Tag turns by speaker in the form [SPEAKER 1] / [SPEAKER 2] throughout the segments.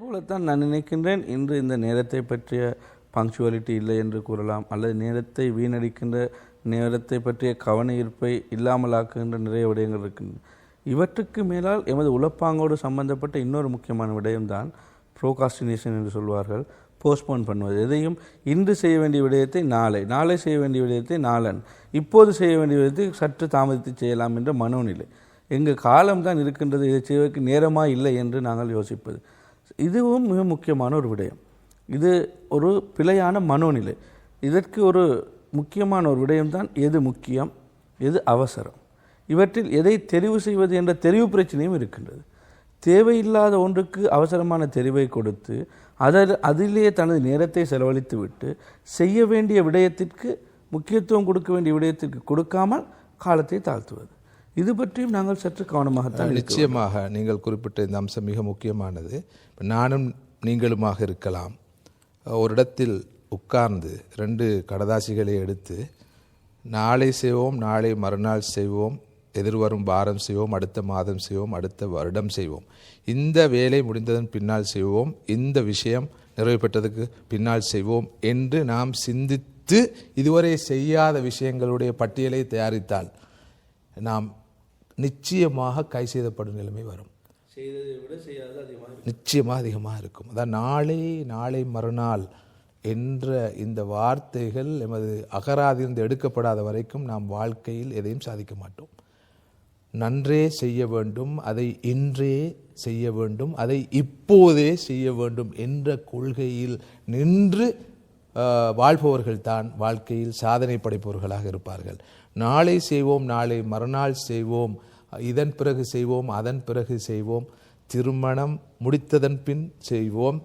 [SPEAKER 1] போலத்தான் நான் நினைக்கின்றேன். இன்று இந்த நேரத்தை பற்றிய பங்க்சுவாலிட்டி இல்லை என்று கூறலாம். அல்லது நேரத்தை வீணடிக்கின்ற நேரத்தை பற்றிய கவன ஈர்ப்பை இல்லாமலாக்குகின்ற நிறைய விடயங்கள் இருக்கின்றன. இவற்றுக்கு மேலால் எமது உழப்பாங்கோடு சம்பந்தப்பட்ட இன்னொரு முக்கியமான விடயம்தான் ப்ரோகாஸ்டினேஷன் என்று சொல்வார்கள். போஸ்ட்போன் பண்ணுவது. எதையும் இன்று செய்ய வேண்டிய விடயத்தை நாளை நாளை செய்ய வேண்டிய விடயத்தை நாளன் இப்போது செய்ய வேண்டிய விடயத்தை சற்று தாமதித்து செய்யலாம் என்ற மனோநிலை. எங்கள் காலம்தான் இருக்கின்றது இதை செய்வதற்கு நேரமாக இல்லை என்று நாங்கள் யோசிப்பது. இதுவும் மிக முக்கியமான ஒரு விடயம். இது ஒரு பிழையான மனோநிலை. இதற்கு ஒரு முக்கியமான ஒரு விடயம்தான் எது முக்கியம் எது அவசரம். இவற்றில் எதை தெரிவு செய்வது என்ற தெரிவு பிரச்சனையும் இருக்கின்றது. தேவையில்லாத ஒன்றுக்கு அவசரமான தெரிவை கொடுத்து அதில் அதிலேயே தனது நேரத்தை செலவழித்து விட்டு செய்ய வேண்டிய விடயத்திற்கு முக்கியத்துவம் கொடுக்க வேண்டிய விடயத்திற்கு கொடுக்காமல் காலத்தை தாழ்த்துவது. இது பற்றியும் நாங்கள் சற்று கவனமாகத்தான்
[SPEAKER 2] நிச்சயமாக நீங்கள் குறிப்பிட்ட இந்த அம்சம் மிக முக்கியமானது. நானும் நீங்களுமாக இருக்கலாம். ஒரு இடத்தில் உட்கார்ந்து ரெண்டு கடதாசிகளை எடுத்து நாளை செய்வோம் நாளை மறுநாள் செய்வோம் எதிர்வரும் வாரம் செய்வோம் அடுத்த மாதம் செய்வோம் அடுத்த வருடம் செய்வோம். இந்த வேலை முடிந்ததன் பின்னால் செய்வோம் இந்த விஷயம் நிறைவு பெற்றதுக்கு பின்னால் செய்வோம் என்று நாம் சிந்தித்து இதுவரை செய்யாத விஷயங்களுடைய பட்டியலை தயாரித்தால் நாம் நிச்சயமாக கை செய்தப்படும் நிலைமை வரும்.
[SPEAKER 1] செய்ததை விட செய்யாத அதிகமாக
[SPEAKER 2] நிச்சயமாக அதிகமாக இருக்கும். அதான் நாளை நாளை மறுநாள் என்ற இந்த வார்த்தைகள் எமது அகராதிருந்து எடுக்கப்படாத வரைக்கும் நாம் வாழ்க்கையில் எதையும் சாதிக்க மாட்டோம். நன்றே செய்ய வேண்டும் அதை இன்றே செய்ய வேண்டும் அதை இப்போதே செய்ய வேண்டும் என்ற கொள்கையில் நின்று வாழ்பவர்கள் தான் வாழ்க்கையில் சாதனை படைப்பவர்களாக இருப்பார்கள். நாளை செய்வோம் நாளை மறுநாள் செய்வோம். இதன் பிறகு செய்வோம் அதன் பிறகு செய்வோம். திருமணம் முடித்ததன் பின் செய்வோம்.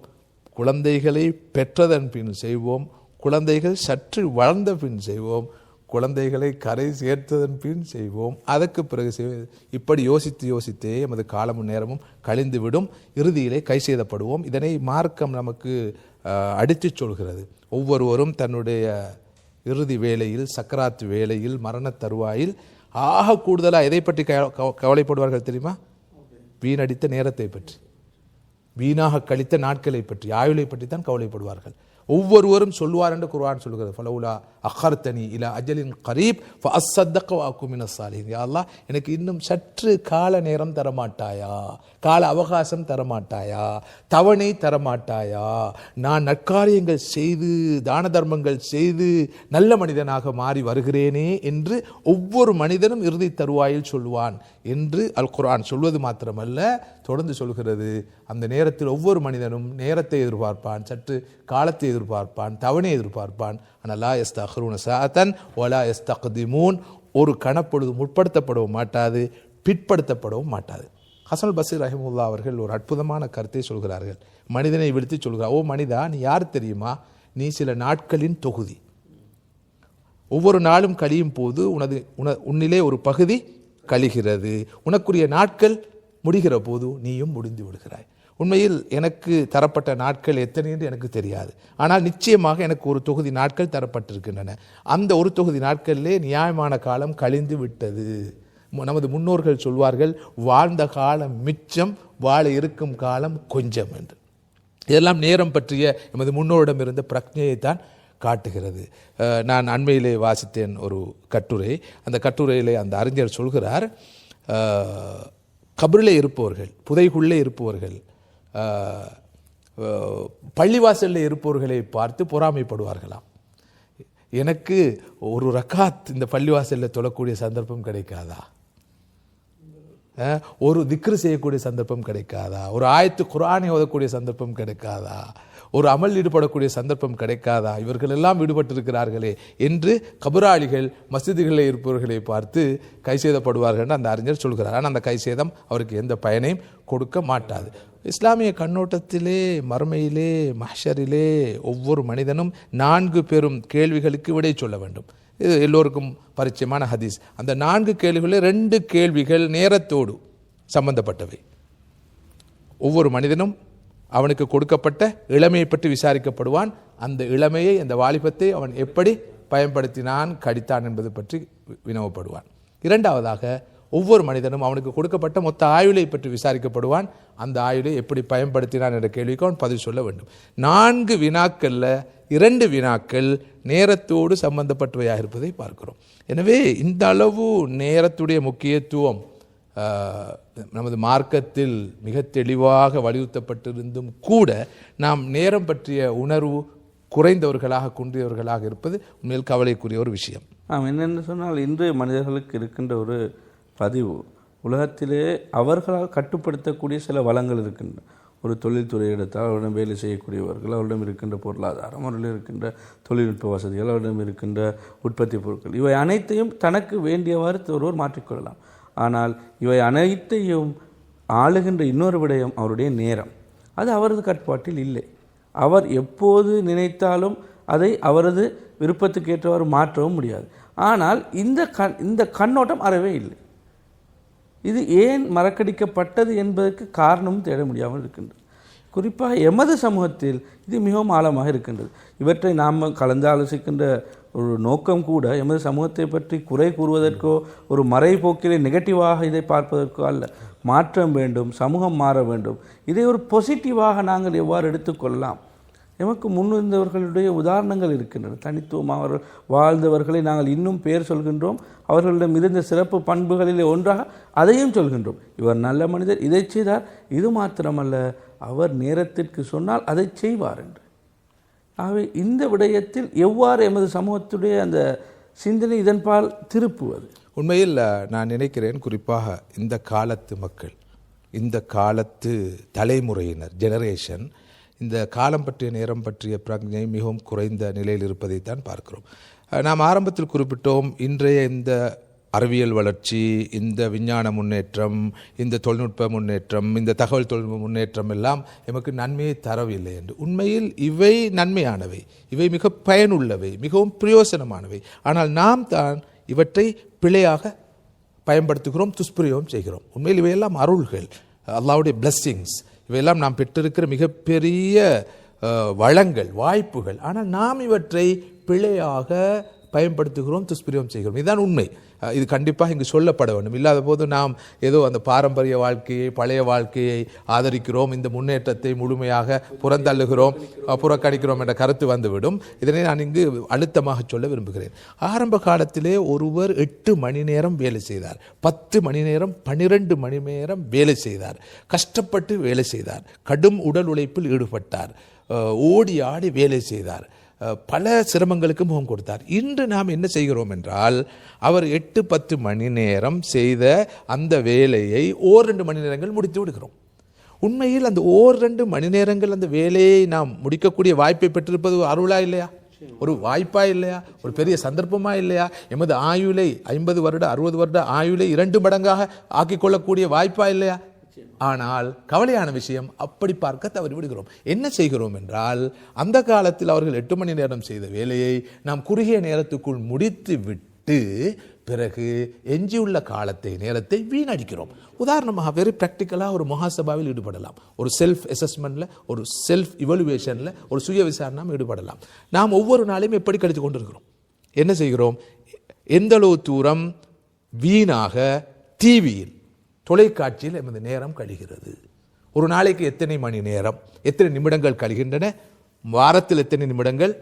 [SPEAKER 2] குழந்தைகளை பெற்றதன் பின் செய்வோம். குழந்தைகள் சற்று வளர்ந்த பின் செய்வோம். குழந்தைகளை கரை சேர்த்ததன் பின் செய்வோம். அதற்கு பிறகு செய்வோம் இப்படி யோசித்து யோசித்தே எமது காலமும் நேரமும் கழிந்துவிடும். இறுதியிலே கை செய்தப்படுவோம். இதனை மார்க்கம் நமக்கு அடித்துச் சொல்கிறது. ஒவ்வொருவரும் தன்னுடைய இறுதி வேளையில் சக்கராத்து வேளையில் மரண தருவாயில் ஆக கூடுதலாக எதை பற்றி கவ- கவலைப்படுவார்கள் தெரியுமா? வீணடித்த நேரத்தை பற்றி. வீணாக கழித்த நாட்களை பற்றி ஆயுளை பற்றி தான் கவலைப்படுவார்கள். ஒவ்வொருவரும் சொல்லுவார் என்று குர்ஆன் சொல்கிறது ஃபலவுலா அஹர்தனி இலா அஜலின் கரீப் ஃபஅஸ்ஸத்தக வஅகுமின சாலிஹின். எனக்கு இன்னும் சற்று கால நேரம் தரமாட்டாயா? கால அவகாசம் தரமாட்டாயா? தவணை தரமாட்டாயா? நான் நற்காரியங்கள் செய்து தான தர்மங்கள் செய்து நல்ல மனிதனாக மாறி வருகிறேனே என்று ஒவ்வொரு மனிதனும் இறுதி தருவாயில் சொல்லுவான் என்று அல் குர்ஆன் சொல்வது மாத்திரமல்ல தொடர்ந்து சொல்கிறது. அந்த நேரத்தில் ஒவ்வொரு மனிதனும் நேரத்தை எதிர்பார்ப்பான். சற்று காலத்தை எதிர்பார்ப்பான் தவணை எதிர்பார்ப்பான். ஆனால் லா எஸ் தஹ்ரூன சாத்தன் ஒலா எஸ் தக்திமூன் ஒரு கணப்பொழுது முற்படுத்தப்படவும் மாட்டாது பிற்படுத்தப்படவும் மாட்டாது. ஹசன் பசீர் ரஹிமுல்லா அவர்கள் ஒரு அற்புதமான கருத்தை சொல்கிறார்கள். மனிதனை விடுத்து சொல்கிறார் ஓ மனிதா நீ யார் தெரியுமா? நீ சில நாட்களின் தொகுதி. ஒவ்வொரு நாளும் கழியும் போது உனது உன உன்னிலே ஒரு பகுதி கழிகிறது. உனக்குரிய நாட்கள் முடிகிற போது நீயும் முடிந்து விடுகிறாய். உண்மையில் எனக்கு தரப்பட்ட நாட்கள் எத்தனை என்று எனக்கு தெரியாது. ஆனால் நிச்சயமாக எனக்கு ஒரு தொகுதி நாட்கள் தரப்பட்டிருக்கின்றன. அந்த ஒரு தொகுதி நாட்களிலே நியாயமான காலம் கழிந்து விட்டது. நமது முன்னோர்கள் சொல்வார்கள் வாழ்ந்த காலம் மிச்சம் வாழ இருக்கும் காலம் கொஞ்சம் என்று. இதெல்லாம் நேரம் பற்றிய எமது முன்னோரிடம் இருந்த பிரக்ஞையைத்தான் காட்டுகிறது. நான் அண்மையிலே வாசித்தேன் ஒரு கட்டுரை. அந்த கட்டுரையிலே அந்த அறிஞர் சொல்கிறார் அஹ், கபரிலே இருப்பவர்கள் புதைக்குள்ளே இருப்பவர்கள் பள்ளிவாசலில் இருப்பவர்களை பார்த்து பொறாமைப்படுவார்களாம். எனக்கு ஒரு ரக்காத் இந்த பள்ளிவாசலில் தொழக்கூடிய சந்தர்ப்பம் கிடைக்காதா? ஒரு திக்ரு செய்யக்கூடிய சந்தர்ப்பம் கிடைக்காதா? ஒரு ஆயத்து குரானை ஓதக்கூடிய சந்தர்ப்பம் கிடைக்காதா? ஒரு அமல் ஈடுபடக்கூடிய சந்தர்ப்பம் கிடைக்காதா? இவர்கள் எல்லாம் ஈடுபட்டிருக்கிறார்களே என்று கபராளிகள் மசிதிகளில் இருப்பவர்களை பார்த்து கை செய்தப்படுவார்கள் அந்த அறிஞர் சொல்கிறார். ஆனால் அந்த கை சேதம் அவருக்கு எந்த பயனையும் கொடுக்க மாட்டாது. இஸ்லாமிய கண்ணோட்டத்திலே மறுமையிலே மஹ்ஷரிலே ஒவ்வொரு மனிதனும் நான்கு பெரும் கேள்விகளுக்கு விடை சொல்ல வேண்டும். இது எல்லோருக்கும் பரிச்சயமான ஹதீஸ். அந்த நான்கு கேள்விகளில் ரெண்டு கேள்விகள் நேரத்தோடு சம்பந்தப்பட்டவை. ஒவ்வொரு மனிதனும் அவனுக்கு கொடுக்கப்பட்ட இளமையை பற்றி விசாரிக்கப்படுவான். அந்த இளமையை அந்த வாலிபத்தை அவன் எப்படி பயன்படுத்தினான் கடித்தான் என்பது பற்றி வினவப்படுவான். இரண்டாவதாக ஒவ்வொரு மனிதனும் அவனுக்கு கொடுக்கப்பட்ட மொத்த ஆயுளை பற்றி விசாரிக்கப்படுவான். அந்த ஆயுளை எப்படி பயன்படுத்தினான் என்ற கேள்விக்கு அவன் பதில் சொல்ல வேண்டும். நான்கு வினாக்களில் இரண்டு வினாக்கள் நேரத்தோடு சம்பந்தப்பட்டவையாக இருப்பதை பார்க்கிறோம். எனவே இந்த அளவு நேரத்துடைய முக்கியத்துவம் நமது மார்க்கத்தில் மிக தெளிவாக வலியுறுத்தப்பட்டிருந்தும் கூட நாம் நேரம் பற்றிய உணர்வு குறைந்தவர்களாக குன்றியவர்களாக இருப்பது உண்மையில் கவலைக்குரிய ஒரு விஷயம்.
[SPEAKER 1] ஆம் என்னென்னு சொன்னால் இன்று மனிதர்களுக்கு இருக்கின்ற ஒரு பதிவு. உலகத்திலே அவர்களால் கட்டுப்படுத்தக்கூடிய சில வளங்கள் இருக்கின்றன. ஒரு தொழில்துறை எடுத்தால் அவரிடம் வேலை செய்யக்கூடியவர்கள் அவரிடம் இருக்கின்ற பொருளாதாரம் அவரிடம் இருக்கின்ற தொழில்நுட்ப வசதிகள் அவரிடம் இருக்கின்ற உற்பத்தி பொருட்கள். இவை அனைத்தையும் தனக்கு வேண்டியவாறு ஒருவர் மாற்றிக்கொள்ளலாம். ஆனால் இவை அனைத்தையும் ஆளுகின்ற இன்னொரு விடயம் அவருடைய நேரம். அது அவரது கட்டுப்பாட்டில் இல்லை. அவர் எப்போது நினைத்தாலும் அதை அவரது விருப்பத்துக்கு ஏற்றவாறு மாற்றவும் முடியாது. ஆனால் இந்த கண் இந்த கண்ணோட்டம் அறவே இல்லை. இது ஏன் மறக்கடிக்கப்பட்டது என்பதற்கு காரணமும் தேட முடியாமல் இருக்கின்றது. குறிப்பாக எமது சமூகத்தில் இது மிகவும் ஆழமாக இருக்கின்றது. இவற்றை நாம் கலந்து ஆலோசிக்கின்ற ஒரு நோக்கம் கூட எமது சமூகத்தை பற்றி குறை கூறுவதற்கோ ஒரு மறைபோக்கிலே நெகட்டிவாக இதை பார்ப்பதற்கோ அல்ல. மாற்றம் வேண்டும் சமூகம் மாற வேண்டும். இதை ஒரு பொசிட்டிவாக நாங்கள் எவ்வாறு எடுத்துக்கொள்ளலாம்? எமக்கு முன்னிருந்தவர்களுடைய உதாரணங்கள் இருக்கின்றன. தனித்துவமாக அவர்கள் வாழ்ந்தவர்களை நாங்கள் இன்னும் பெயர் சொல்கின்றோம். அவர்களிடம் இருந்த சிறப்பு பண்புகளிலே ஒன்றாக அதையும் சொல்கின்றோம். இவர் நல்ல மனிதர் இதை செய்தார். இது மாத்திரமல்ல அவர் நேரத்திற்கு சொன்னால் அதை செய்வார் என்று. ஆகவே இந்த விடயத்தில் எவ்வாறு எமது சமூகத்துடைய அந்த சிந்தனை இதன்பால் திருப்புவது?
[SPEAKER 2] உண்மையில் நான் நினைக்கிறேன் குறிப்பாக இந்த காலத்து மக்கள் இந்த காலத்து தலைமுறையினர் ஜெனரேஷன் இந்த காலம் பற்றிய நேரம் பற்றிய பிரஜை மிகவும் குறைந்த நிலையில் இருப்பதைத்தான் பார்க்கிறோம். நாம் ஆரம்பத்தில் குறிப்பிட்டோம் இன்றைய இந்த அறிவியல் வளர்ச்சி இந்த விஞ்ஞான முன்னேற்றம் இந்த தொழில்நுட்ப முன்னேற்றம் இந்த தகவல் தொழில்நுட்ப முன்னேற்றம் எல்லாம் எமக்கு நன்மையை தரவில்லை என்று. உண்மையில் இவை நன்மையானவை இவை மிக பயனுள்ளவை மிகவும் பிரயோசனமானவை. ஆனால் நாம் தான் இவற்றை பிழையாக பயன்படுத்துகிறோம் துஷ்பிரயோகம் செய்கிறோம். உண்மையில் இவையெல்லாம் அருள்கள் அல்லாவுடைய பிளஸ்ஸிங்ஸ் இவையெல்லாம் நாம் பெற்றிருக்கிற மிகப்பெரிய வளங்கள் வாய்ப்புகள். ஆனால் நாம் இவற்றை பிழையாக பயன்படுத்துகிறோம் துஷ்பிரியம் செய்கிறோம். இதுதான் உண்மை. இது கண்டிப்பாக இங்கு சொல்லப்பட வேண்டும். இல்லாத போது நாம் ஏதோ அந்த பாரம்பரிய வாழ்க்கையை பழைய வாழ்க்கையை ஆதரிக்கிறோம் இந்த முன்னேற்றத்தை முழுமையாக புறந்தள்ளுகிறோம் புறக்கணிக்கிறோம் என்ற கருத்து வந்துவிடும். இதனை நான் இங்கு அழுத்தமாக சொல்ல விரும்புகிறேன். ஆரம்ப காலத்திலே ஒருவர் எட்டு மணி நேரம் வேலை செய்தார். பத்து மணி நேரம் பனிரெண்டு மணி நேரம் வேலை செய்தார். கஷ்டப்பட்டு வேலை செய்தார். கடும் உடல் உழைப்பில் ஈடுபட்டார். ஓடி ஆடி வேலை செய்தார். பல சிரமங்களுக்கு முகம் கொடுத்தார். இன்று நாம் என்ன செய்கிறோம் என்றால் அவர் எட்டு பத்து மணி நேரம் செய்த அந்த வேலையை ஓர் ரெண்டு மணி நேரங்கள் முடித்து விடுகிறோம். உண்மையில் அந்த ஓர் ரெண்டு மணி நேரங்கள் அந்த வேலையை நாம் முடிக்கக்கூடிய வாய்ப்பை பெற்றிருப்பது அருளா இல்லையா? ஒரு வாய்ப்பா இல்லையா? ஒரு பெரிய சந்தர்ப்பமா இல்லையா? எமது ஆயுளை ஐம்பது வருட அறுபது வருட ஆயுளை இரண்டு மடங்காக ஆக்கிக்கொள்ளக்கூடிய வாய்ப்பா இல்லையா? ஆனால் கவலையான விஷயம் அப்படி பார்க்க தவறிவிடுகிறோம். என்ன செய்கிறோம் என்றால் அந்த காலத்தில் அவர்கள் எட்டு மணி நேரம் செய்த வேலையை நாம் குறுகிய நேரத்துக்குள் முடித்து விட்டு பிறகு எஞ்சியுள்ள காலத்தை நேரத்தை வீணடிக்கிறோம். உதாரணமாக வெரி ப்ராக்டிக்கலாக ஒரு மகாசபாவில் ஈடுபடலாம். ஒரு செல்ஃப் அசஸ்மெண்ட்டில் ஒரு செல்ஃப் இவலுவேஷனில் ஒரு சுய விசாரணை ஈடுபடலாம். நாம் ஒவ்வொரு நாளையும் எப்படி கழித்து கொண்டிருக்கிறோம்? என்ன செய்கிறோம்? எந்தளவு தூரம் வீணாக டிவியில் தொலைக்காட்சியில் எமது நேரம் கழிகிறது. ஒரு நாளைக்கு எத்தனை மணி நேரம்? எத்தனை நிமிடங்கள் கழிகின்றன? வாரத்தில் எத்தனை நிமிடங்கள்?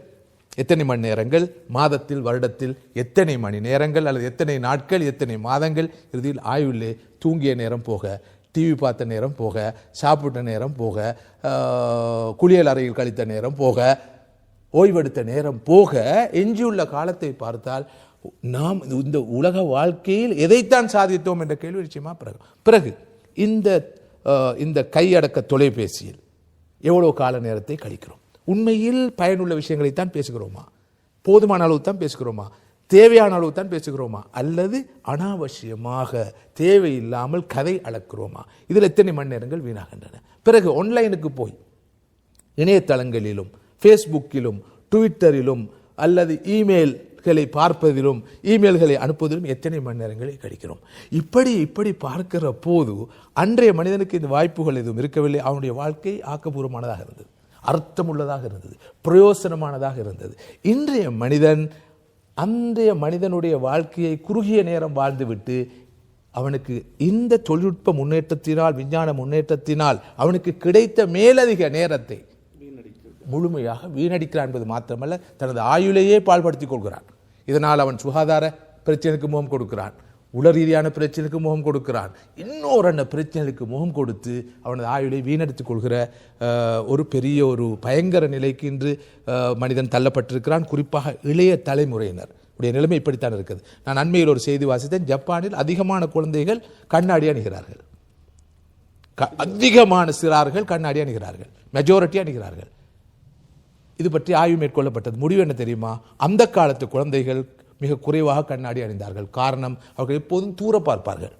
[SPEAKER 2] எத்தனை மணி நேரங்கள்? மாதத்தில் வருடத்தில் எத்தனை மணி நேரங்கள்? அல்லது எத்தனை நாட்கள்? எத்தனை மாதங்கள்? இறுதியில் ஆயுளிலே தூங்கிய நேரம் போக டிவி பார்த்த நேரம் போக சாப்பிட்ட நேரம் போக குளியல் அறையில் கழித்த நேரம் போக ஓய்வெடுத்த நேரம் போக எஞ்சியுள்ள காலத்தை பார்த்தால் நாம் இந்த உலக வாழ்க்கையில் எதைத்தான் சாதித்தோம் என்ற கேள்வி நிச்சயமாக பிறகு. பிறகு இந்த இந்த கையடக்க தொலைபேசியில் எவ்வளோ கால நேரத்தை கழிக்கிறோம்? உண்மையில் பயனுள்ள விஷயங்களைத்தான் பேசுகிறோமா? போதுமான அளவு தான் பேசுகிறோமா? தேவையான அளவு தான் பேசுகிறோமா? அல்லது அனாவசியமாக தேவையில்லாமல் கதை அளக்கிறோமா? இதில் எத்தனை மணி நேரங்கள் வீணாகின்றன? பிறகு ஆன்லைனுக்கு போய் இணையதளங்களிலும் ஃபேஸ்புக்கிலும் ட்விட்டரிலும் அல்லது இமெயில் இமெயில்களை பார்ப்பதிலும் இமெயில்களை அனுப்புவதிலும் எத்தனை மணி நேரங்களை கழிக்கிறோம்? இப்படி இப்படி பார்க்கிற போது அன்றைய மனிதனுக்கு இந்த வாய்ப்புகள் எதுவும் இருக்கவில்லை. அவனுடைய வாழ்க்கை ஆக்கப்பூர்வமானதாக இருந்தது. அர்த்தமுள்ளதாக இருந்தது. பிரயோசனமானதாக இருந்தது. இன்றைய மனிதன் அன்றைய மனிதனுடைய வாழ்க்கையை குறுகிய நேரம் வாழ்ந்துவிட்டு அவனுக்கு இந்த தொழில்நுட்ப முன்னேற்றத்தினால் விஞ்ஞான முன்னேற்றத்தினால் அவனுக்கு கிடைத்த மேலதிக நேரத்தை முழுமையாக வீணடிக்கிறான் என்பது மாத்திரமல்ல தனது ஆயுளையே பாழ்படுத்திக் கொள்கிறான். இதனால் அவன் சுகாதார பிரச்சனைக்கு முகம் கொடுக்கிறான் உள ரீதியான பிரச்சனைக்கு முகம் கொடுக்கிறான். இன்னொரு அந்த பிரச்சனைக்கு முகம் கொடுத்து அவனது ஆயுளை வீணடித்துக் கொள்கிற ஒரு பெரிய ஒரு பயங்கர நிலைக்கு இன்று மனிதன் தள்ளப்பட்டிருக்கிறான். குறிப்பாக இளைய தலைமுறையினர். உடைய நிலைமை இப்படித்தான் இருக்குது நான் அண்மையில் ஒரு செய்தி வாசித்தேன். ஜப்பானில் அதிகமான குழந்தைகள் கண்ணாடி அணிகிறார்கள். க- அதிகமான சிறார்கள் கண்ணாடி அணிகிறார்கள். மெஜாரிட்டி அணிகிறார்கள். இது பற்றி ஆய்வு மேற்கொள்ளப்பட்டது. முடிவு என்ன தெரியுமா? அந்த காலத்து குழந்தைகள் மிக குறைவாக கண்ணாடி அணிந்தார்கள். காரணம் அவர்கள் எப்போதும் தூர பார்ப்பார்கள்.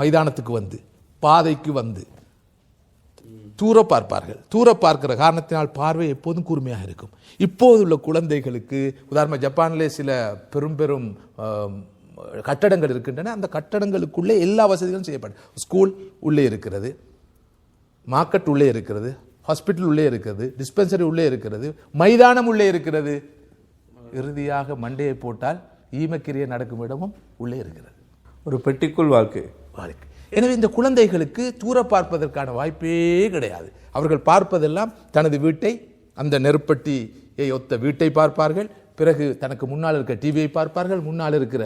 [SPEAKER 2] மைதானத்துக்கு வந்து பாதைக்கு வந்து தூர பார்ப்பார்கள். தூர பார்க்கிற காரணத்தினால் பார்வை எப்போதும் கூர்மையாக இருக்கும். இப்போது உள்ள குழந்தைகளுக்கு உதாரணமாக ஜப்பானிலே சில பெரும் பெரும் கட்டடங்கள் இருக்கின்றன. அந்த கட்டடங்களுக்குள்ளே எல்லா வசதிகளும் செய்யப்படும். ஸ்கூல் உள்ளே இருக்கிறது. மார்க்கெட் உள்ளே இருக்கிறது. ஹாஸ்பிட்டல் உள்ளே இருக்கிறது டிஸ்பென்சரி உள்ளே இருக்கிறது மைதானம் உள்ளே இருக்கிறது. இறுதியாக மண்டையை போட்டால் ஈமக்கிரியை நடக்கும் இடமும் உள்ளே இருக்கிறது.
[SPEAKER 1] ஒரு பெட்டிக்குள் வாழ்க்கை.
[SPEAKER 2] வாழ்க்கை. எனவே இந்த குழந்தைகளுக்கு தூர பார்ப்பதற்கான வாய்ப்பே கிடையாது. அவர்கள் பார்ப்பதெல்லாம் தனது வீட்டை அந்த நெருப்பட்டியை ஒத்த வீட்டை பார்ப்பார்கள். பிறகு தனக்கு முன்னால் இருக்கிற டிவியை பார்ப்பார்கள் முன்னால் இருக்கிற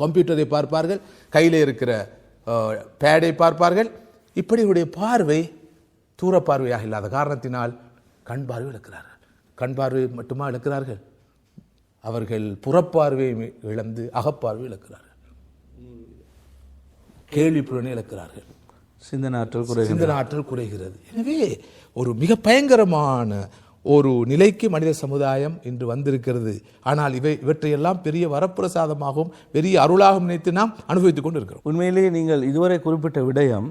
[SPEAKER 2] கம்ப்யூட்டரை பார்ப்பார்கள் கையில் இருக்கிற பேடை பார்ப்பார்கள். இப்படி உடைய பார்வை தூர பார்வையாக இல்லாத காரணத்தினால் கண் பார்வை இழக்கிறார்கள். கண் பார்வை மட்டுமா இழக்கிறார்கள்? அவர்கள் புறப்பார்வையை இழந்து அகப்பார்வை இழக்கிறார்கள். கேள்விப்புலனை இழக்கிறார்கள்.
[SPEAKER 1] சிந்தனை ஆற்றல் குறை
[SPEAKER 2] சிந்தனை ஆற்றல் குறைகிறது. எனவே ஒரு மிக பயங்கரமான ஒரு நிலைக்கு மனித சமுதாயம் இன்று வந்திருக்கிறது. ஆனால் இவை இவற்றையெல்லாம் பெரிய வரப்பிரசாதமாகவும் பெரிய அருளாகவும் நினைத்து நாம் அனுபவித்துக் கொண்டு இருக்கிறோம்
[SPEAKER 1] உண்மையிலேயே நீங்கள் இதுவரை குறிப்பிட்ட விடயம்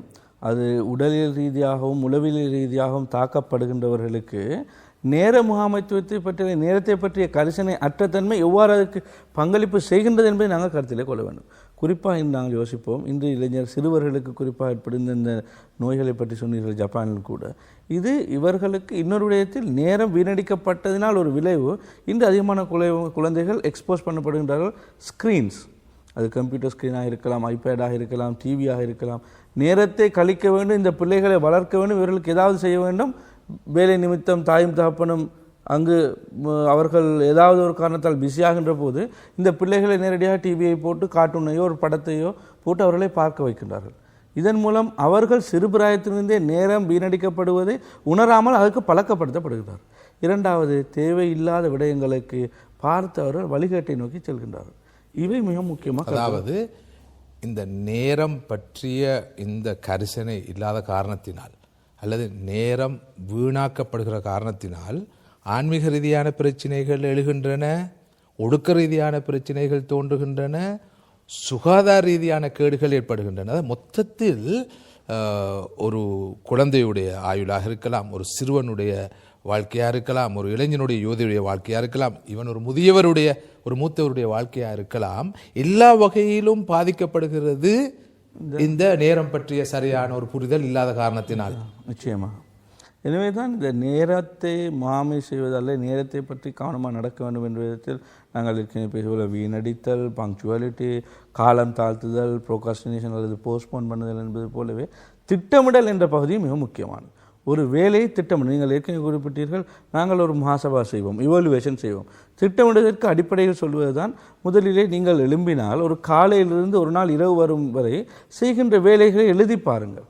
[SPEAKER 1] அது உடலியல் ரீதியாகவும் உளவியல் ரீதியாகவும் தாக்கப்படுகின்றவர்களுக்கு நேர முகாமைத்துவத்தை பற்றிய நேரத்தை பற்றிய கரிசனை அற்றத்தன்மை எவ்வாறு அதற்கு பங்களிப்பு செய்கின்றது என்பதை நாங்கள் கருத்திலே கொள்ள வேண்டும். குறிப்பாக இன்று நாங்கள் யோசிப்போம் இன்று இளைஞர் சிறுவர்களுக்கு குறிப்பாக ஏற்படுத்த இந்த நோய்களை பற்றி சொன்னீர்கள் ஜப்பானில் கூட. இது இவர்களுக்கு இன்னொரு விடயத்தில் நேரம் வீணடிக்கப்பட்டதினால் ஒரு விளைவு. இன்று அதிகமான குலை குழந்தைகள் எக்ஸ்போஸ் பண்ணப்படுகின்றார்கள் ஸ்க்ரீன்ஸ் அது கம்ப்யூட்டர் ஸ்க்ரீனாக இருக்கலாம் ஐபேடாக இருக்கலாம் டிவியாக இருக்கலாம். நேரத்தை கழிக்க வேண்டும் இந்த பிள்ளைகளை வளர்க்க வேண்டும் இவர்களுக்கு ஏதாவது செய்ய வேண்டும். வேலை நிமித்தம் தாயும் தகப்பனும் அங்கு அவர்கள் ஏதாவது ஒரு காரணத்தால் பிஸியாகின்ற போது இந்த பிள்ளைகளை நேரடியாக டிவியை போட்டு கார்ட்டூனையோ ஒரு படத்தையோ போட்டு அவர்களை பார்க்க வைக்கின்றார்கள். இதன் மூலம் அவர்கள் சிறுபிராயத்திலிருந்தே நேரம் வீணடிக்கப்படுவதை உணராமல் அதுக்கு பழக்கப்படுத்தப்படுகிறார். இரண்டாவது தேவையில்லாத விடயங்களுக்கு பார்த்து அவர்கள் வழிகாட்டை நோக்கி செல்கின்றார்கள். இவை மிக முக்கியமாக
[SPEAKER 2] அதாவது இந்த நேரம் பற்றிய இந்த கரிசனை இல்லாத காரணத்தினால் அல்லது நேரம் வீணாக்கப்படுகிற காரணத்தினால் ஆன்மீக ரீதியான பிரச்சனைகள் எழுகின்றன ஒடுக்க ரீதியான பிரச்சனைகள் தோன்றுகின்றன சுகாதார ரீதியான கேடுகள் ஏற்படுகின்றன. மொத்தத்தில் ஒரு குழந்தையுடைய ஆயுளாக இருக்கலாம் ஒரு சிறுவனுடைய வாழ்க்கையாக இருக்கலாம். ஒரு இளைஞனுடைய யுவதியுடைய வாழ்க்கையாக இருக்கலாம். இவன் ஒரு முதியவருடைய ஒரு மூத்தவருடைய வாழ்க்கையாக இருக்கலாம். எல்லா வகையிலும் பாதிக்கப்படுகிறது இந்த நேரம் பற்றிய சரியான ஒரு புரிதல் இல்லாத காரணத்தினால்.
[SPEAKER 1] நிச்சயமாக எனவே தான் இந்த நேரத்தை மாமை செய்வதல்ல நேரத்தை பற்றி கவனமாக நடக்க வேண்டும் என்ற விதத்தில் நாங்கள் ஏற்கனவே பேசுவோம் வீணடித்தல் பங்க்சுவாலிட்டி காலம் தாழ்த்துதல் ப்ரோகாஸ்டினேஷன் அல்லது போஸ்ட்போன் பண்ணுதல் என்பது போலவே திட்டமிடல் என்ற பகுதியும் மிக முக்கியமானது. ஒரு வேலையை திட்டம் நீங்கள் ஏற்கனவே குறிப்பிட்டீர்கள் நாங்கள் ஒரு மகாசபா செய்வோம் இவாலுவேஷன் செய்வோம். திட்டமிடுவதற்கு அடிப்படையில் சொல்வது தான் முதலிலே நீங்கள் எழும்பினால் ஒரு காலையிலிருந்து ஒரு நாள் இரவு வரும் வரை செய்கின்ற வேலைகளை எழுதி பாருங்கள்.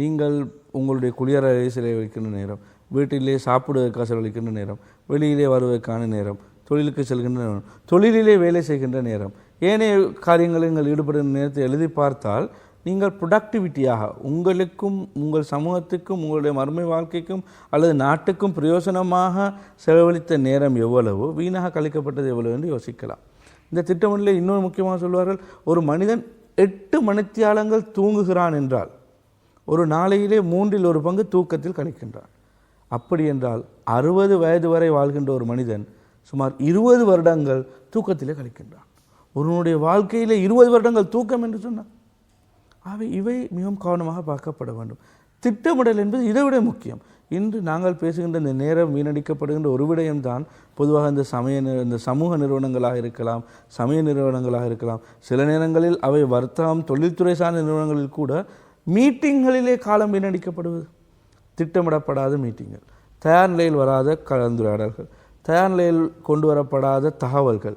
[SPEAKER 1] நீங்கள் உங்களுடைய குளியலறை செலவழிக்கின்ற நேரம் வீட்டிலே சாப்பிடுவதற்காக செலவழிக்கின்ற நேரம் வெளியிலே வருவதற்கான நேரம் தொழிலுக்கு செல்கின்ற நேரம் தொழிலிலே வேலை செய்கின்ற நேரம். ஏனைய காரியங்களில் நீங்கள் ஈடுபடுகின்ற நேரத்தை எழுதி பார்த்தால் நீங்கள் ப்ரொடக்டிவிட்டியாக உங்களுக்கும் உங்கள் சமூகத்துக்கும் உங்களுடைய மறுமை வாழ்க்கைக்கும் அல்லது நாட்டுக்கும் பிரயோசனமாக செலவழித்த நேரம் எவ்வளவோ வீணாக கழிக்கப்பட்டது எவ்வளவு என்று யோசிக்கலாம். இந்த திட்டமிடலில் இன்னொரு முக்கியமாக சொல்வார்கள் ஒரு மனிதன் எட்டு மணித்தியாலங்கள் தூங்குகிறான் என்றால் ஒரு நாளையிலே மூன்றில் ஒரு பங்கு தூக்கத்தில் கழிக்கின்றான். அப்படி என்றால் அறுபது வயது வரை வாழ்கின்ற ஒரு மனிதன் சுமார் இருபது வருடங்கள் தூக்கத்திலே கழிக்கின்றான். ஒருவனுடைய வாழ்க்கையிலே இருபது வருடங்கள் தூக்கம் என்று சொன்னான் அவை இவை மிகவும் கவனமாக பார்க்கப்பட வேண்டும். திட்டமிடல் என்பது இதை விட முக்கியம். இன்று நாங்கள் பேசுகின்ற இந்த நேரம் வீணடிக்கப்படுகின்ற ஒரு விடயம்தான் பொதுவாக இந்த சமய இந்த சமூக நிறுவனங்களாக இருக்கலாம் சமய நிறுவனங்களாக இருக்கலாம். சில நேரங்களில் அவை வர்த்தகம் தொழில்துறை சார்ந்த நிறுவனங்களில் கூட மீட்டிங்களிலே காலம் வீணடிக்கப்படுவது. திட்டமிடப்படாத மீட்டிங்கள் தயார் நிலையில் வராத கலந்துரையாடல்கள். தயார் நிலையில் கொண்டு வரப்படாத தகவல்கள்.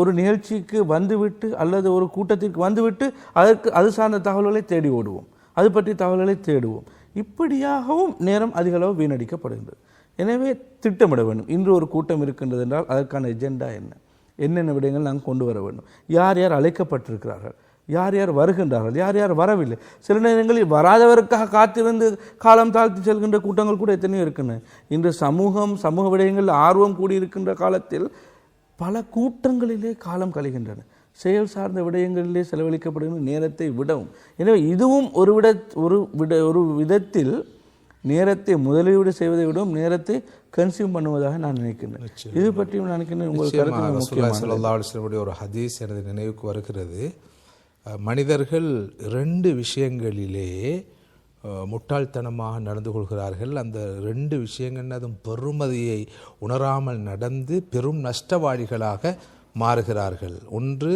[SPEAKER 1] ஒரு நிகழ்ச்சிக்கு வந்துவிட்டு அல்லது ஒரு கூட்டத்திற்கு வந்துவிட்டு அதற்கு அது சார்ந்த தகவல்களை தேடி ஓடுவோம். அது பற்றி தகவல்களை தேடுவோம். இப்படியாகவும் நேரம் அதிக அளவு வீணடிக்கப்படுகின்றது. எனவே திட்டமிட வேண்டும். இன்று ஒரு கூட்டம் இருக்கின்றது என்றால் அதற்கான எஜெண்டா என்ன? என்னென்ன விடயங்கள் நாங்கள் கொண்டு வர வேண்டும்? யார் யார் அழைக்கப்பட்டிருக்கிறார்கள்? யார் யார் வருகின்றார்கள்? யார் யார் வரவில்லை? சில நேரங்களில் வராதவருக்காக காத்திருந்து காலம் தாழ்த்தி செல்கின்ற கூட்டங்கள் கூட எத்தனையோ இருக்கின்றன. இன்று சமூகம் சமூக விடயங்களில் ஆர்வம் கூடியிருக்கின்ற காலத்தில் பல கூட்டங்களிலே காலம் கழிகின்றன. செயல் சார்ந்த விடயங்களிலே செலவழிக்கப்படுகின்ற நேரத்தை விடவும். எனவே இதுவும் ஒரு விட ஒரு விட ஒரு விதத்தில் நேரத்தை முதலீடு செய்வதை விடவும் நேரத்தை கன்சியூம் பண்ணுவதாக நான் நினைக்கின்றேன். இது பற்றியும் நான் நினைக்கின்றேன் உங்கள் கருத்து மிக முக்கியமானது.
[SPEAKER 2] சல்லா அலுவலமுடைய ஒரு ஹதீஸ் எனது நினைவுக்கு வருகிறது. மனிதர்கள் இரண்டு விஷயங்களிலே முட்டாள்தனமாக நடந்து கொள்கிறார்கள். அந்த ரெண்டு விஷயங்கள் அதுவும் பெருமதியை உணராமல் நடந்து பெரும் நஷ்டவாளிகளாக மாறுகிறார்கள். ஒன்று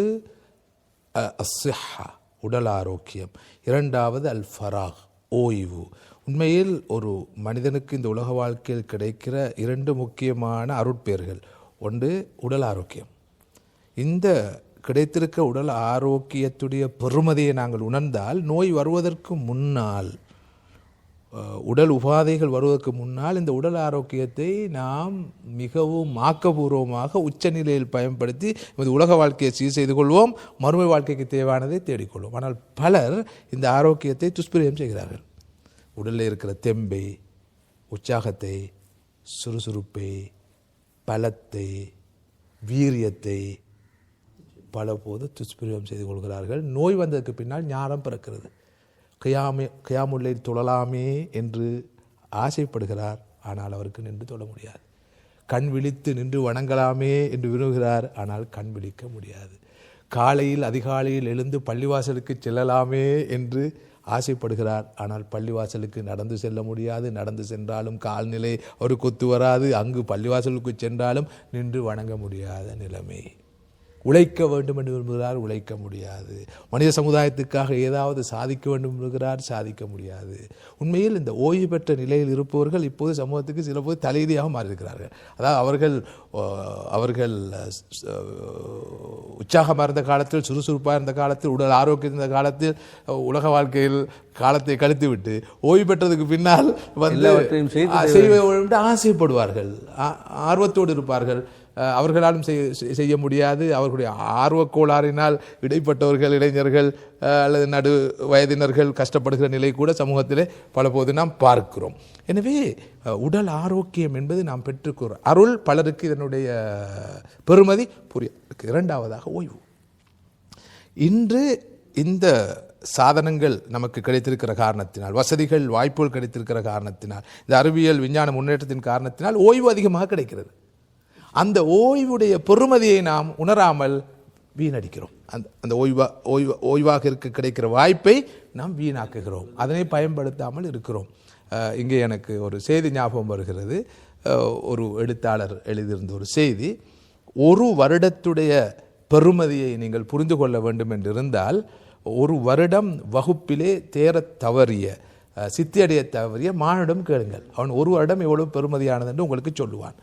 [SPEAKER 2] அஸ்ஹா உடல் ஆரோக்கியம். இரண்டாவது அல் ஃபராக் ஓய்வு. உண்மையில் ஒரு மனிதனுக்கு இந்த உலக வாழ்க்கையில் கிடைக்கிற இரண்டு முக்கியமான அருட்பேர்கள். ஒன்று உடல் ஆரோக்கியம். இந்த கிடைத்திருக்க உடல் ஆரோக்கியத்துடைய பெருமதியை நாங்கள் உணர்ந்தால் நோய் வருவதற்கு முன்னால் உடல் உபாதைகள் வருவதற்கு முன்னால் இந்த உடல் ஆரோக்கியத்தை நாம் மிகவும் ஆக்கபூர்வமாக உச்சநிலையில் பயன்படுத்தி இந்த உலக வாழ்க்கையை சீர் செய்து கொள்வோம் மறுமை வாழ்க்கைக்கு தேவையானதை தேடிக்கொள்வோம். ஆனால் பலர் இந்த ஆரோக்கியத்தை துஷ்பிரியம் செய்கிறார்கள். உடலில் இருக்கிற தெம்பை உற்சாகத்தை சுறுசுறுப்பை பலத்தை வீரியத்தை பல போது துஷ்பிரயோகம் செய்து கொள்கிறார்கள். நோய் வந்ததுக்கு பின்னால் ஞானம் பிறக்கிறது. கியாமே கியாமுல்லை தொழலாமே என்று ஆசைப்படுகிறார். ஆனால் அவருக்கு நின்று தொழ முடியாது. கண் விழித்து நின்று வணங்கலாமே என்று விரும்புகிறார். ஆனால் கண் விழிக்க முடியாது. காலையில் அதிகாலையில் எழுந்து பள்ளிவாசலுக்கு செல்லலாமே என்று ஆசைப்படுகிறார். ஆனால் பள்ளிவாசலுக்கு நடந்து செல்ல முடியாது. நடந்து சென்றாலும் கால்நிலை ஒரு கொத்து வராது. அங்கு பள்ளிவாசலுக்கு சென்றாலும் நின்று வணங்க முடியாத நிலைமை. உழைக்க வேண்டும் என்று விரும்புகிறார் உழைக்க முடியாது மனித சமுதாயத்துக்காக ஏதாவது சாதிக்க வேண்டும் என்கிறார் சாதிக்க முடியாது உண்மையில் இந்த ஓய்வு பெற்ற நிலையில் இருப்பவர்கள் இப்போது சமூகத்துக்கு சில போது தலைவியாக மாறியிருக்கிறார்கள் அதாவது அவர்கள் அவர்கள் உற்சாகமாக இருந்த காலத்தில் சுறுசுறுப்பாக இருந்த காலத்தில் உடல் ஆரோக்கியம் இருந்த காலத்தில் உலக வாழ்க்கையில் காலத்தை கழித்து விட்டு ஓய்வு பெற்றதுக்கு பின்னால் வந்து செய்ய ஆசைப்படுவார்கள் ஆர்வத்தோடு இருப்பார்கள் அவர்களாலும் செய்ய செய்- செய்ய முடியாது. அவர்களுடைய ஆர்வக்கோளாறினால் இடைப்பட்டவர்கள் இளைஞர்கள் அல்லது நடு வயதினர்கள் கஷ்டப்படுகிற நிலை கூட சமூகத்திலே பலபோது நாம் பார்க்கிறோம். எனவே உடல் ஆரோக்கியம் என்பது நாம் பெற்றுக்கிறோம் அருள் பலருக்கு இதனுடைய பெருமதி புரிய இரண்டாவதாக ஓய்வு. இன்று இந்த சாதனங்கள் நமக்கு கிடைத்திருக்கிற காரணத்தினால் வசதிகள் வாய்ப்புகள் கிடைத்திருக்கிற காரணத்தினால் இந்த அறிவியல் விஞ்ஞான முன்னேற்றத்தின் காரணத்தினால் ஓய்வு அதிகமாக கிடைக்கிறது. அந்த ஓய்வுடைய பெருமதியை நாம் உணராமல் வீணடிக்கிறோம். அந்த அந்த ஓய்வா ஓய்வு ஓய்வாக இருக்க கிடைக்கிற வாய்ப்பை நாம் வீணாக்குகிறோம். அதனை பயன்படுத்தாமல் இருக்கிறோம். இங்கே எனக்கு ஒரு செய்தி ஞாபகம் வருகிறது. ஒரு எழுத்தாளர் எழுதியிருந்த ஒரு செய்தி ஒரு வருடத்துடைய பெருமதியை நீங்கள் புரிந்து கொள்ள வேண்டும் என்றிருந்தால் ஒரு வருடம் வகுப்பிலே தேரத் தவறிய சித்தியடைய தவறிய மானிடம் கேளுங்கள். அவன் ஒரு வருடம் எவ்வளவு பெருமதியானது என்று உங்களுக்கு சொல்லுவான்.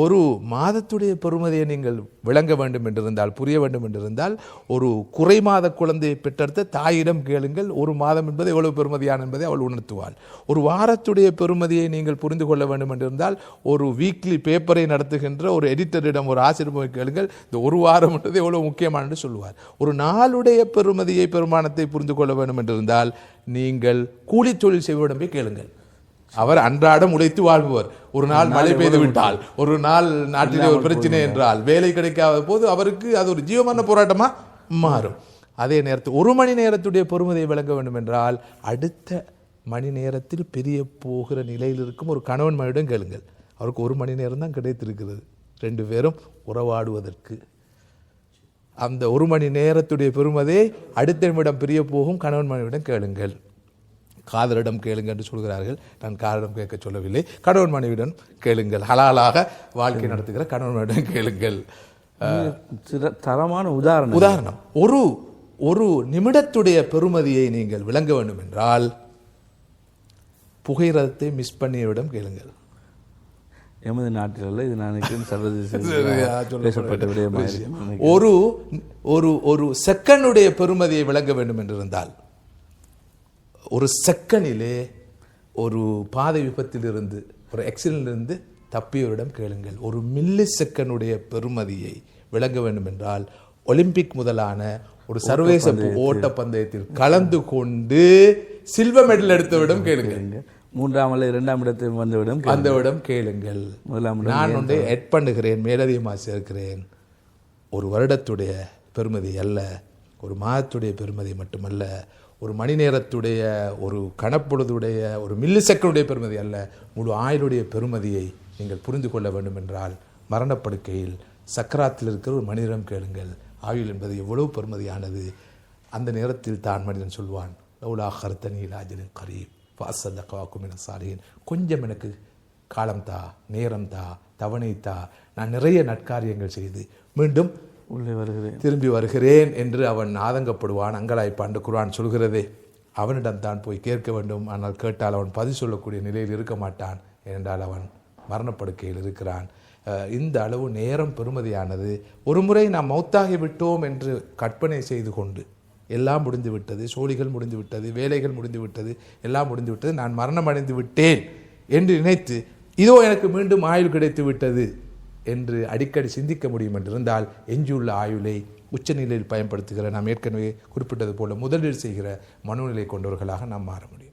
[SPEAKER 2] ஒரு மாதத்துடைய பெருமதியை நீங்கள் விளங்க வேண்டும் என்றிருந்தால் புரிய வேண்டும் என்றிருந்தால் ஒரு குறை மாத குழந்தையை பெற்றெடுத்த தாயிடம் கேளுங்கள் ஒரு மாதம் என்பது எவ்வளவு பெருமதியான என்பதை அவள் உணர்த்துவாள். ஒரு வாரத்துடைய பெருமதியை நீங்கள் புரிந்து கொள்ள வேண்டும் என்றிருந்தால் ஒரு வீக்லி பேப்பரை நடத்துகின்ற ஒரு எடிட்டரிடம் ஒரு ஆசிரியர் கேளுங்கள் இந்த ஒரு வாரம் என்றது எவ்வளவு முக்கியமானது சொல்லுவார். ஒரு நாளுடைய பெருமதியை பெருமானத்தை புரிந்து கொள்ள வேண்டும் என்றிருந்தால் நீங்கள் கூலி தொழில் செய்வதிடம் போய் கேளுங்கள். அவர் அன்றாடம் உழைத்து வாழ்பவர். ஒரு நாள் மழை பெய்து விட்டால் ஒரு நாள் நாட்டிலே ஒரு பிரச்சனை என்றால் வேலை கிடைக்காத போது அவருக்கு அது ஒரு ஜீவமான போராட்டமா மாறும். அதே நேரத்தில் ஒரு மணி நேரத்துடைய பொறுமதியை விளங்க வேண்டும் என்றால் அடுத்த மணி நேரத்தில் பெரிய போகிற நிலையில் இருக்கும் ஒரு கணவன் மனைவிடம் கேளுங்கள். அவருக்கு ஒரு மணி நேரம் தான் கிடைத்திருக்கிறது. ரெண்டு பேரும் உறவாடுவதற்கு. அந்த ஒரு மணி நேரத்துடைய பெருமதே அடுத்த நிமிடம் பிரிய போகும் கணவன் மனைவிடம் கேளுங்கள். காதலிடம் கேளுங்கள் என்று சொல்கிறார்கள். நான் காதலிடம் கேட்க சொல்லவில்லை. கணவன் மனைவியிடம் கேளுங்கள். ஹலாலாக வாழ்க்கை நடத்துகிற கணவன் மனைவிடம் கேளுங்கள்.
[SPEAKER 1] தரமான உதாரணம்.
[SPEAKER 2] உதாரணம். ஒரு ஒரு நிமிடத்துடைய பெருமதியை நீங்கள் விளங்க வேண்டும் என்றால் புகையிரதத்தை மிஸ் பண்ணியவிடம் கேளுங்கள்.
[SPEAKER 1] எமது நாட்டில் இது நான் சர்வதேச.
[SPEAKER 2] ஒரு ஒரு ஒரு செகண்டுடைய பெருமதியை விளங்க வேண்டும் என்றிருந்தால் ஒரு செகண்டிலே ஒரு பாதை விபத்திலிருந்து ஒரு ஆக்சிடென்டிலிருந்து தப்பியவரிடம் கேளுங்கள். ஒரு மில்லி செகண்டுடைய பெருமதியை விளங்க வேண்டும் என்றால் ஒலிம்பிக் முதலான ஒரு சர்வதேச ஓட்ட பந்தயத்தில் கலந்து கொண்டு சில்வர் மெடல் எடுத்தவிடம் கேளுங்கள்.
[SPEAKER 1] மூன்றாம் அல்ல இரண்டாம் இடத்தை வந்துவிடும்
[SPEAKER 2] அந்தவிடம் கேளுங்கள்.
[SPEAKER 1] முதலாம்
[SPEAKER 2] நான் வந்து எட் பண்ணுகிறேன் மேலதிகமாக சேர்க்கிறேன் ஒரு வருடத்துடைய பெருமதி அல்ல ஒரு மாதத்துடைய பெருமதி மட்டுமல்ல ஒரு மணி நேரத்துடைய ஒரு கணப்பொழுதுடைய ஒரு மில்லி செக்கனுடைய பெருமதி அல்ல முழு ஆயுளுடைய பெருமதியை நீங்கள் புரிந்து கொள்ள வேண்டும் என்றால் மரணப்படுக்கையில் சக்கராத்தில் இருக்கிற ஒரு மனிதரம் கேளுங்கள். ஆயுள் என்பது எவ்வளவு பெருமதியானது. அந்த நேரத்தில் தான் மனிதன் சொல்வான் லவுலா ஹர்த்தனி லாஜலின் கரீப் வாசதக்காக்கும் என சாலையின் கொஞ்சம் எனக்கு காலம் தா நேரம் தா தவணை தா. நான் நிறைய நற்காரியங்கள் செய்து மீண்டும்
[SPEAKER 1] உள்ளே வருகிறேன்.
[SPEAKER 2] திரும்பி வருகிறேன் என்று அவன் ஆதங்கப்படுவான். அங்கலாய்ப்பாண்டு குரான் சொல்கிறதே அவனிடம் தான் போய் கேட்க வேண்டும். ஆனால் கேட்டால் அவன் பதில் சொல்லக்கூடிய நிலையில் இருக்க மாட்டான். ஏனென்றால் அவன் மரணப்படுக்கையில் இருக்கிறான். இந்த அளவு நேரம் பெருமதியானது ஒரு முறை நாம் மௌத்தாகி விட்டோம் என்று கற்பனை செய்து கொண்டு எல்லாம் முடிந்து விட்டது சோழிகள் முடிந்து விட்டது வேலைகள் முடிந்து விட்டது எல்லாம் முடிந்து விட்டது நான் மரணம் அடைந்து விட்டேன் என்று நினைத்து இதோ எனக்கு மீண்டும் ஆயுள் கிடைத்து விட்டது. என்று அடிக்கடி சிந்திக்க முடியும் என்றிருந்தால் எஞ்சியுள்ள ஆயுளை உச்சநிலையில் பயன்படுத்துகிற நாம் ஏற்கனவே குறிப்பிட்டது போல முதலீடு செய்கிற மனோநிலை கொண்டவர்களாக நாம் மாற முடியும்.